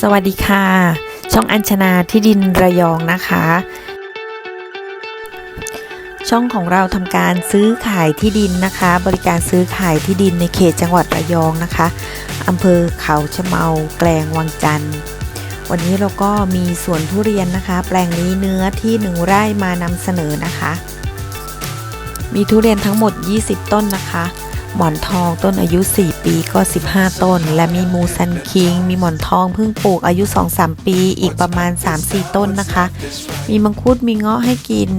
สวัสดีค่ะ ช่องอัญชนาที่ดินระยองนะคะ ช่องของเราทำการซื้อขายที่ดินนะคะ บริการซื้อขายที่ดินในเขตจังหวัดระยองนะคะอำเภอเขาชะเมาแกลงวังจันทร์วันนี้เราก็มีสวนทุเรียนนะคะ แปลงนี้เนื้อที่หนึ่งไร่มานำเสนอนะคะ มีทุเรียนทั้งหมด 20 ต้นนะคะ หมอนทองต้นอายุ 4 ปีก็ 15 ต้น และมีมูซันคิง มีหมอนทองเพิ่งปลูกอายุ 2-3 ปี อีกประมาณ 3-4 ต้นนะคะ มีมังคุดมีเงาะให้กิน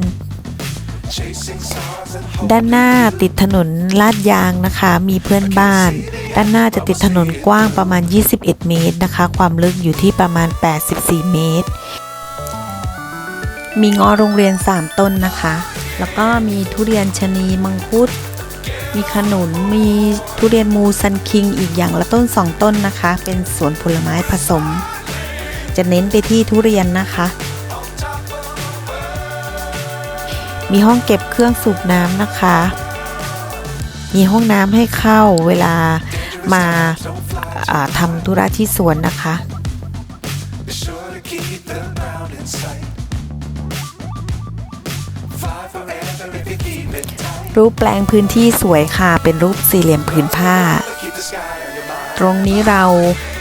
ด้านหน้าติดถนนลาดยางนะคะ มีเพื่อนบ้าน ด้านหน้าจะติดถนนกว้างประมาณ 21 เมตรนะคะ ความลึกอยู่ที่ประมาณ 84 เมตร มีงาะโรงเรียน 3 ต้นนะคะ แล้วก็มีทุเรียนชะนีมังคุด มีขนุน มีทุเรียนมูซันคิงอีกอย่างละต้น 2 ต้นนะคะ เป็นสวนผลไม้ผสม จะเน้นไปที่ทุเรียนนะคะ มีห้องเก็บเครื่องสูบน้ำนะคะ มีห้องน้ำให้เข้าเวลามาาทำธุระที่สวนนะคะ รูปแปลงพื้นที่สวยค่ะ เป็นรูปสี่เหลี่ยมผืนผ้า ตรงนี้เรา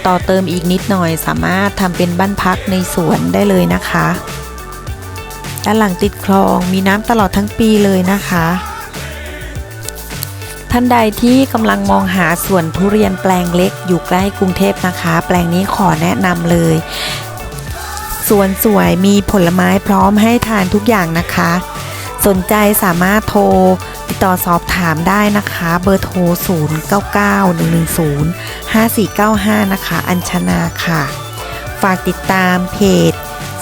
ต่อเติมอีกนิดหน่อยสามารถทำเป็นบ้านพักในสวนได้เลยนะคะ ด้านหลังติดคลองมีน้ำตลอดทั้งปีเลยนะคะ ท่านใดที่กำลังมองหาสวนทุเรียนแปลงเล็กอยู่ใกล้กรุงเทพนะคะ แปลงนี้ขอแนะนำเลยสวนสวยมีผลไม้พร้อมให้ทานทุกอย่างนะคะ สนใจสามารถโทร ติดต่อสอบถามได้นะคะ เบอร์โทร 0 9 9 1 1 0 5 4 9 5 นะคะ อัญชนาค่ะ ฝากติดตามเพจ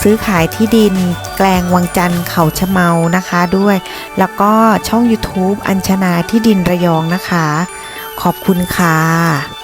ซื้อขายที่ดิน แกลงวังจันทร์เขาชะเมานะคะด้วย แล้วก็ช่อง YouTube อัญชนาที่ดินระยองนะคะ ขอบคุณค่ะ